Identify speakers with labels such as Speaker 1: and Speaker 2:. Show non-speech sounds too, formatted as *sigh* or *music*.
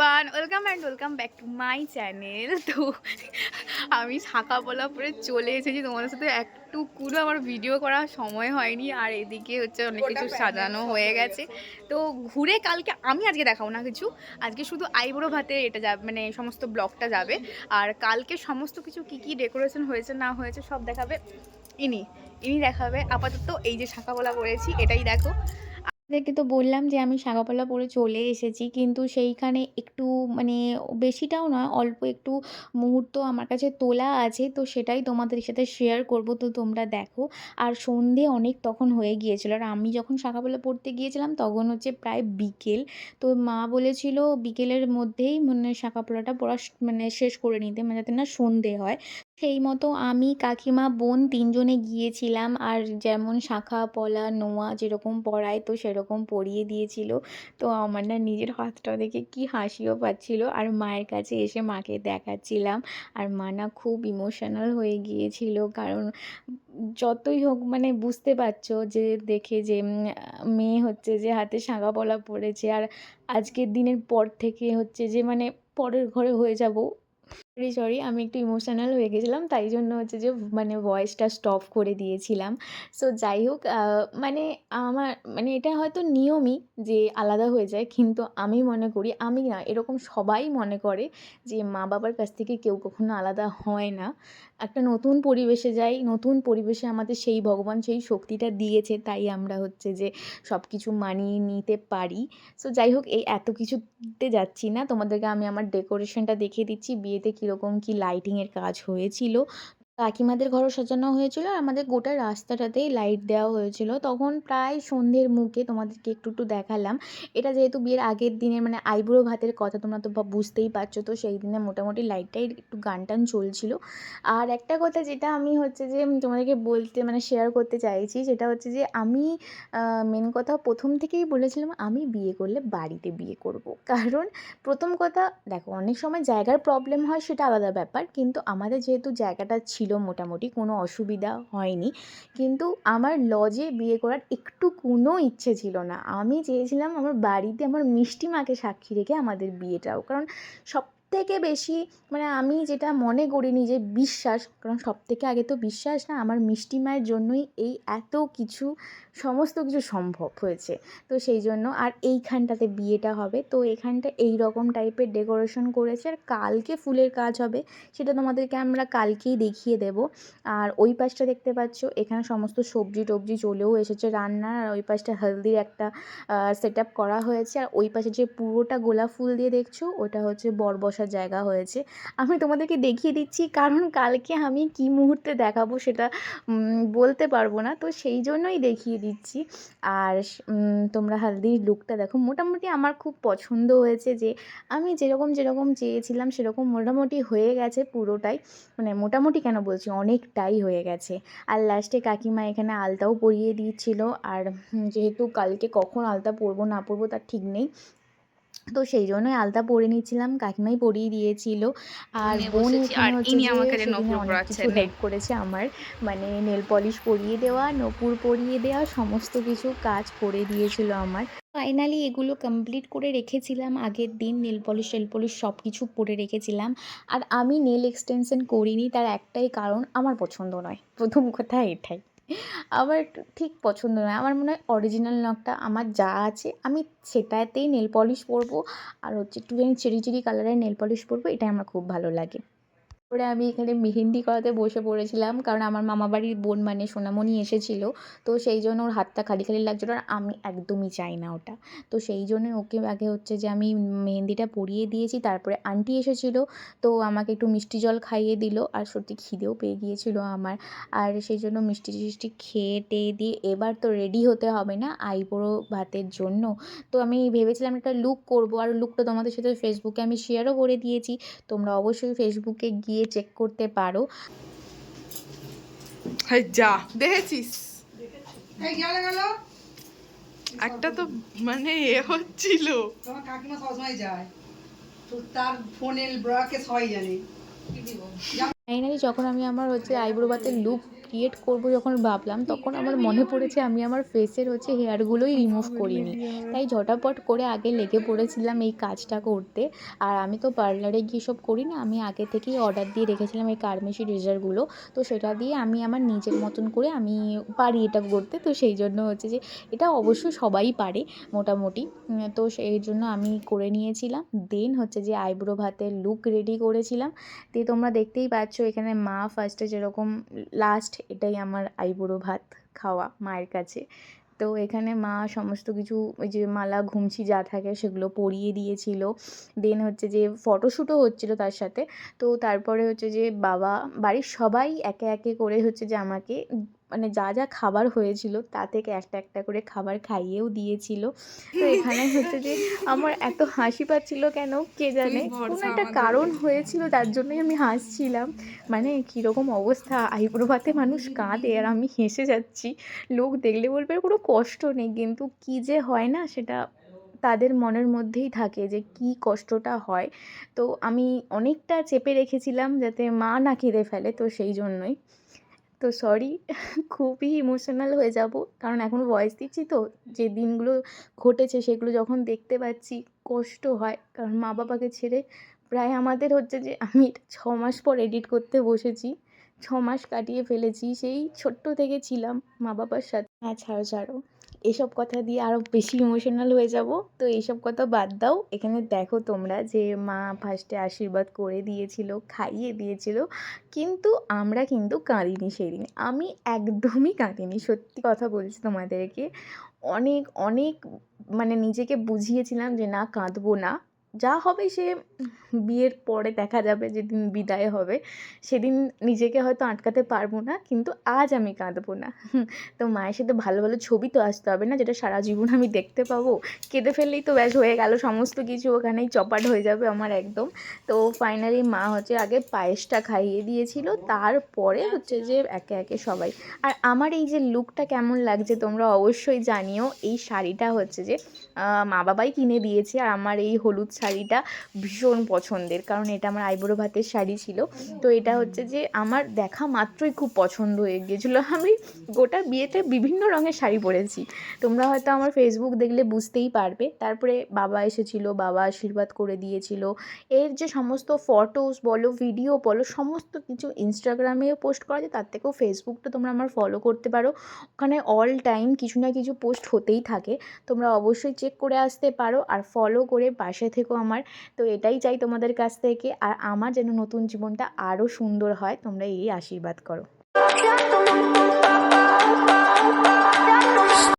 Speaker 1: Welcome and welcome back to my channel তো আমি শাখা পলা পরে চলে এসেছি। তোমাদের সাথে একটু কুলো আমার ভিডিও করার সময় হয়নি আর এদিকে হচ্ছে অনেক কিছু সাজানো হয়ে গেছে। তো ঘুরে কালকে আমি আজকে দেখাবো না কিছু। আজকে শুধু আইবুড়ো ভাতে এটা যাবে মানে সমস্ত ব্লগটা যাবে। আর কালকে সমস্ত কিছু কি কি ডেকোরেশন হয়েছে না হয়েছে সব দেখাবে। ইনি ইনি দেখাবে। আপাতত এই যে শাখা পলা পরেছি এটাই দেখো। আপনাদেরকে তো বললাম যে, আমি শাঁখাপালা পরে চলে এসেছি। কিন্তু সেইখানে একটু মানে বেশিটাও নয়, অল্প একটু মুহূর্ত আমার কাছে তোলা আছে। তো সেটাই তোমাদের সাথে শেয়ার করব। তো তোমরা দেখো। আর সন্ধে অনেক তখন হয়ে গিয়েছিল। আর আমি যখন শাঁখাপালা পড়তে গিয়েছিলাম, তখন হচ্ছে প্রায় বিকেল। তো মা বলেছিল বিকেলের মধ্যেই মানে শাঁখাপলাটা পড়া মানে শেষ করে নিতে মানে যাতে না সন্ধে হয়। সেই মতো আমি কাকিমা, বোন তিনজনে গিয়েছিলাম। আর যেমন শাখা, পলা, নোয়া যেরকম পড়ায়, তো সেরকম পরিয়ে দিয়েছিল। তো আমার না নিজের হাতটা দেখে কি হাসিও পাচ্ছিল। আর মায়ের কাছে এসে মাকে দেখাচ্ছিলাম। আর মা না খুব ইমোশনাল হয়ে গিয়েছিল। কারণ যতই হোক মানে বুঝতে পারছ যে দেখে যে মেয়ে হচ্ছে যে হাতে শাঁখা, পলা পড়েছে। আর আজকের দিনের পর থেকে হচ্ছে যে মানে পরের ঘরে হয়ে যাব। সরি সরি আমি একটু ইমোশনাল হয়ে গেছিলাম, তাই জন্য হচ্ছে যে মানে ভয়েসটা স্টপ করে দিয়েছিলাম। সো যাই হোক মানে আমার মানে এটা হয়তো নিয়মই যে আলাদা হয়ে যায়, কিন্তু আমি মনে করি, আমি না, এরকম সবাই মনে করে যে মা বাবার কাছ থেকে কেউ কখনো আলাদা হয় না। একটা নতুন পরিবেশে যাই, নতুন পরিবেশে আমাদের সেই ভগবান সেই শক্তিটা দিয়েছে, তাই আমরা হচ্ছে যে সব কিছু মানিয়ে নিতে পারি। সো যাই হোক, এই এত কিছুতে যাচ্ছি না, তোমাদেরকে আমি আমার ডেকোরেশনটা দেখিয়ে দিচ্ছি, বিয়েতে কীরকম কী লাইটিংয়ের কাজ হয়েছিল। কাকিমাদের ঘরও সাজানো হয়েছিল আর আমাদের গোটা রাস্তাটাতেই লাইট দেওয়া হয়েছিল। তখন প্রায় সন্ধ্যের মুখে তোমাদেরকে একটু একটু দেখালাম। এটা যেহেতু বিয়ের আগের দিনের মানে আইবুড়ো ভাতের কথা তোমরা তো বুঝতেই পারছ, তো সেই দিনে মোটামুটি লাইটটাই একটু গান টান চলছিল। আর একটা কথা যেটা আমি হচ্ছে যে তোমাদেরকে বলতে মানে শেয়ার করতে চাইছি, সেটা হচ্ছে যে আমি মেন কথা প্রথম থেকেই বলেছিলাম আমি বিয়ে করলে বাড়িতে বিয়ে করব। কারণ প্রথম কথা, দেখো অনেক সময় জায়গার প্রবলেম হয় সেটা আলাদা ব্যাপার, কিন্তু আমাদের যেহেতু জায়গাটা ছিল মোটামুটি, কোনো অসুবিধা হয়নি। কিন্তু আমার লজে বিয়ে করার একটু কোনো ইচ্ছে ছিল না। আমি চেয়েছিলাম আমার বাড়িতে আমার মিষ্টি মাকে সাক্ষী রেখে আমাদের বিয়েটাও। কারণ সব থেকে বেশি মানে আমি যেটা মনে করি নিজে বিশ্বাস, কারণ সব থেকে আগে তো বিশ্বাস না, আমার মিষ্টি মায়ের জন্যই এই এত কিছু, সমস্ত কিছু সম্ভব হয়েছে। তো সেই জন্য আর এইখানটাতে বিয়েটা হবে। তো এখানটা এই রকম টাইপের ডেকোরেশন করেছে আর কালকে ফুলের কাজ হবে, সেটা তোমাদেরকে আমরা কালকেই দেখিয়ে দেব। আর ওই পাশটা দেখতে পাচ্ছ, এখানে সমস্ত সবজি টবজি চলেও এসেছে রান্নার, আর ওই পাশটা হলদির একটা সেট করা হয়েছে। আর ওই পাশে যে পুরোটা গোলাপ ফুল দিয়ে দেখছ, ওটা হচ্ছে বর বসার জায়গা হয়েছে। আমি তোমাদেরকে দেখিয়ে দিচ্ছি কারণ কালকে আমি কি মুহূর্তে দেখাবো সেটা বলতে পারব না। তো সেই জন্যই দেখিয়ে দিচ্ছি। আর তোমরা হালদির লুকটা দেখো। মোটামুটি আমার খুব পছন্দ হয়েছে যে, আমি যেরকম যেরকম চেয়েছিলাম সেরকম মোটামুটি হয়ে গেছে পুরোটাই। মানে মোটামুটি কেন বলছি? অনেকটাই হয়ে গেছে। আর লাস্টে কাকিমা এখানে আলতাও পরিয়ে দিচ্ছিল। আর যেহেতু কালকে কখন আলতা পরবো না পরবো তার ঠিক নেই। তো সেই জন্যই আলতা পরে নিয়েছিলাম কাকিমাই পরিয়ে দিয়েছিল। আর বোন অনেক কিছু হেল্প করেছে আমার। মানে নেল পলিশ পরিয়ে দেওয়া নপুর পরিয়ে দেওয়া সমস্ত কিছু কাজ করে দিয়েছিল আমার। ফাইনালি এগুলো কমপ্লিট করে রেখেছিলাম। আগের দিন নেল পলিশ টেল পলিশ সব কিছু পরে রেখেছিলাম। আর আমি নেল এক্সটেনশন করিনি তার একটাই কারণ আমার পছন্দ নয়। প্রথম কথা এটাই। আমার ঠিক পছন্দ নয়। আমার মনে হয় অরিজিনাল নখটা আমার যা আছে আমি সেটাতেই নেল পলিশ পরবো। আর হচ্ছে একটুখানি চেরি চেরি কালারের নেল পলিশ পরবো, এটাই আমার খুব ভালো লাগে। তারপরে আমি এখানে মেহেন্দি করাতে বসে পড়েছিলাম। কারণ আমার মামাবাড়ির বোন মানে সোনামণি এসেছিল। তো সেই জন্য ওর হাতটা খালি খালি লাগছিল আর আমি একদমই চাই না ওটা। তো সেই জন্য ওকে আগে হচ্ছে যে আমি মেহেন্দিটা পরিয়ে দিয়েছি। তারপরে আন্টি এসেছিল। তো আমাকে একটু মিষ্টি জল খাইয়ে দিল। আর সত্যি খিদেও পেয়ে গিয়েছিল আমার। আর সেই জন্য মিষ্টি টিষ্টি খেয়ে টেয়ে দিয়ে এবার তো রেডি হতে হবে না আইবুড়ো ভাতের জন্য। তো আমি ভেবেছিলাম একটা লুক করব। আর লুকটা তোমাদের সাথে ফেসবুকে আমি শেয়ারও করে দিয়েছি। তোমরা অবশ্যই ফেসবুকে গিয়ে চেক করতে পারো।
Speaker 2: যা দেখেছিস? একটা তো মানে এ হচ্ছিল।
Speaker 3: তোমার কাকিমা সবসময় যায়। তো তার ফোনের ব্রাকে সবাই জানে।
Speaker 1: ফাইনালি যখন আমি আমার হচ্ছে আইব্রো বাতের লুক ক্রিয়েট করব যখন ভাবলাম, তখন আমার মনে পড়েছে আমি আমার ফেসের হচ্ছে হেয়ারগুলোই রিমুভ করিনি। তাই ঝটাপট করে আগে লেগে পড়েছিলাম এই কাজটা করতে। আর আমি তো পার্লারে গিয়ে সব করি না আমি আগে থেকেই অর্ডার দিয়ে রেখেছিলাম এই কার্মেশি রেজারগুলো তো সেটা দিয়ে আমি আমার নিজের মতন করে আমি পারি এটা করতে। তো সেই জন্য হচ্ছে যে এটা অবশ্য সবাই পারে মোটামুটি। তো সেই জন্য আমি করে নিয়েছিলাম। দেন হচ্ছে যে আইব্রো ভাতের লুক রেডি করেছিলাম। দিয়ে তোমরা দেখতেই পাচ্ছ এখানে মা ফার্স্টে যেরকম লাস্ট এটাই আমার আইবুড়ো ভাত খাওয়া মায়ের কাছে। তো এখানে মা সমস্ত কিছু ওই যে মালা, ঘুমছি যা থাকে সেগুলো পরিয়ে দিয়েছিল। দেন হচ্ছে যে ফটোশ্যুটও হচ্ছিল তার সাথে। তো তারপরে হচ্ছে যে বাবা, বাড়ির সবাই একে একে করে হচ্ছে যে আমাকে মানে যা যা খাবার হয়েছিল তা থেকে একটা একটা করে খাবার খাইয়েও দিয়েছিল। তো *laughs* এখানে হচ্ছে যে আমার এত হাসি পাচ্ছিল কেন কে জানে? কোনো একটা কারণ হয়েছিল তার জন্যই আমি হাসছিলাম। মানে কীরকম অবস্থা আইব্রো ভাতে মানুষ কাঁদে আর আমি হেসে যাচ্ছি। লোক দেখলে বলবে কোনো কষ্ট নেই কিন্তু কী যে হয় না সেটা তাদের মনের মধ্যেই থাকে যে কী কষ্টটা হয়। তো আমি অনেকটা চেপে রেখেছিলাম যাতে মা না কেঁদে ফেলে তো সেই জন্যই। তো সরি খুবই ইমোশনাল হয়ে যাব। কারণ এখন ভয়েস দিচ্ছি তো, যে দিনগুলো ঘটেছে সেগুলো যখন দেখতে পাচ্ছি, কষ্ট হয়। কারণ মা বাবাকে ছেড়ে প্রায় আমাদের হচ্ছে যে আমি ছ মাস পর এডিট করতে বসেছি। ছ মাস কাটিয়ে ফেলেছি, সেই ছোট্ট থেকে ছিলাম মা বাবার সাথে। হ্যাঁ ছাড়ো ছাড়ো। এসব কথা দিয়ে আরও বেশি ইমোশনাল হয়ে যাব। তো এইসব কথা বাদ দাও। এখানে দেখো তোমরা যে মা ফার্স্টে আশীর্বাদ করে দিয়েছিল, খাইয়ে দিয়েছিল, কিন্তু আমরা কিন্তু কাঁদিনি সেদিন। আমি একদমই কাঁদিনি, সত্যি কথা বলছি তোমাদেরকে। অনেক অনেক মানে নিজেকে বুঝিয়েছিলাম যে না, কাঁদবো না। যা হবে সে বিয়ের পরে দেখা যাবে, যেদিন বিদায় হবে, সেদিন নিজেকে হয়তো আটকাতে পারব না, কিন্তু আজ আমি কাঁদবো না। তো মায়ের সাথে ভালো ভালো ছবি তো আসতে হবে না, যেটা সারা জীবন আমি দেখতে পাবো। কেঁদে ফেললেই তো ব্যাস হয়ে গেল, সমস্ত কিছু ওখানেই চপাট হয়ে যাবে আমার একদম। তো ফাইনালি মা হচ্ছে আগে পায়েসটা খাইয়ে দিয়েছিল, তারপরে হচ্ছে যে একে একে সবাই। আর আমার এই যে লুকটা কেমন লাগছে তোমরা অবশ্যই জানিও, এই শাড়িটা হচ্ছে যে মা বাবাই কিনে দিয়েছে, আর আমার এই হলুদ শাড়িটা ভীষণ পছন্দের, কারণ এটা আমার আইবুড়ো ভাতের শাড়ি ছিল। তো এটা হচ্ছে যে আমার দেখা মাত্রই খুব পছন্দ হয়ে গিয়েছিল। আমি গোটা বিয়েতে বিভিন্ন রঙের শাড়ি পরেছি। তোমরা হয়তো আমার ফেসবুক দেখলে বুঝতেই পারবে। তারপরে বাবা এসেছিল, বাবা আশীর্বাদ করে দিয়েছিল। এর যে সমস্ত ফটোস বলো ভিডিও বলো, সমস্ত কিছু ইনস্টাগ্রামেও পোস্ট করা যায়, তার থেকেও ফেসবুকটা তোমরা আমার ফলো করতে পারো। ওখানে অল টাইম কিছু না কিছু পোস্ট হতেই থাকে। তোমরা অবশ্যই চেক করে আসতে পারো। আর ফলো করে পাশে থেকো আমার। তো এটাই চাই তোমাদের কাছ থেকে। আর আমার যেন নতুন জীবনটা আরও সুন্দর হয়, তোমরা এই আশীর্বাদ করো।